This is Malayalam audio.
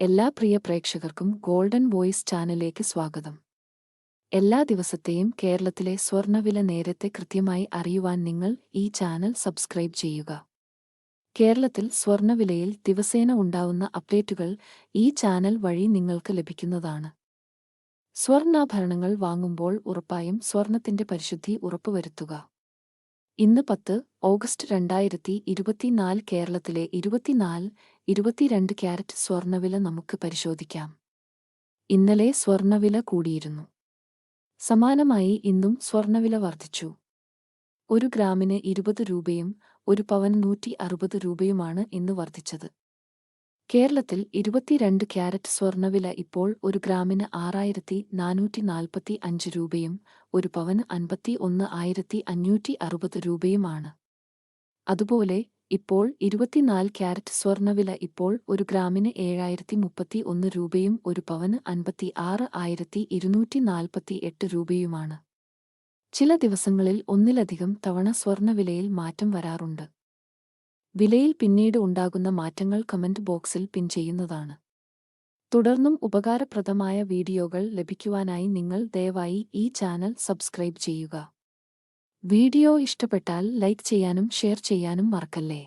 എല്ലാ പ്രിയ പ്രേക്ഷകർക്കും ഗോൾഡൻ വോയിസ് ചാനലിലേക്ക് സ്വാഗതം. എല്ലാ ദിവസത്തെയും കേരളത്തിലെ സ്വർണവില നേരത്തെ കൃത്യമായി അറിയുവാൻ നിങ്ങൾ ഈ ചാനൽ സബ്സ്ക്രൈബ് ചെയ്യുക. കേരളത്തിൽ സ്വർണവിലയിൽ ദിവസേന ഉണ്ടാവുന്ന അപ്ഡേറ്റുകൾ ഈ ചാനൽ വഴി നിങ്ങൾക്ക് ലഭിക്കുന്നതാണ്. സ്വർണാഭരണങ്ങൾ വാങ്ങുമ്പോൾ ഉറപ്പായും സ്വർണത്തിന്റെ പരിശുദ്ധി ഉറപ്പുവരുത്തുക. ഇന്ന് പത്ത് ഓഗസ്റ്റ് രണ്ടായിരത്തി ഇരുപത്തിനാല് കേരളത്തിലെ ഇരുപത്തിനാല് ഇരുപത്തിരണ്ട് ക്യാരറ്റ് സ്വർണവില നമുക്ക് പരിശോധിക്കാം. ഇന്നലെ സ്വർണവില കൂടിയിരുന്നു. സമാനമായി ഇന്നും സ്വർണവില വർദ്ധിച്ചു. ഒരു ഗ്രാമിന് ഇരുപത് രൂപയും ഒരു പവന് നൂറ്റി അറുപത് രൂപയുമാണ് ഇന്ന് വർദ്ധിച്ചത്. കേരളത്തിൽ ഇരുപത്തിരണ്ട് ക്യാരറ്റ് സ്വർണവില ഇപ്പോൾ ഒരു ഗ്രാമിന് ആറായിരത്തി നാനൂറ്റി നാൽപ്പത്തി അഞ്ച് രൂപയും ഒരു പവന് അൻപത്തി ഒന്ന് ആയിരത്തി അഞ്ഞൂറ്റി അറുപത് രൂപയുമാണ്. അതുപോലെ ഇപ്പോൾ ഇരുപത്തിനാല് ക്യാരറ്റ് സ്വർണവില ഇപ്പോൾ ഒരു ഗ്രാമിന് ഏഴായിരത്തി മുപ്പത്തി ഒന്ന് രൂപയും ഒരു പവന് അൻപത്തി ആറ് ആയിരത്തി ഇരുന്നൂറ്റി നാൽപ്പത്തി എട്ട് രൂപയുമാണ്. ചില ദിവസങ്ങളിൽ ഒന്നിലധികം തവണ സ്വർണവിലയിൽ മാറ്റം വരാറുണ്ട്. വിലയിൽ പിന്നീട് ഉണ്ടാകുന്ന മാറ്റങ്ങൾ കമന്റ് ബോക്സിൽ പിൻ ചെയ്യുന്നതാണ്. തുടർന്നും ഉപകാരപ്രദമായ വീഡിയോകൾ ലഭിക്കുവാനായി നിങ്ങൾ ദയവായി ഈ ചാനൽ സബ്സ്ക്രൈബ് ചെയ്യുക. വീഡിയോ ഇഷ്ടപ്പെട്ടാൽ ലൈക്ക് ചെയ്യാനും ഷെയർ ചെയ്യാനും മറക്കല്ലേ?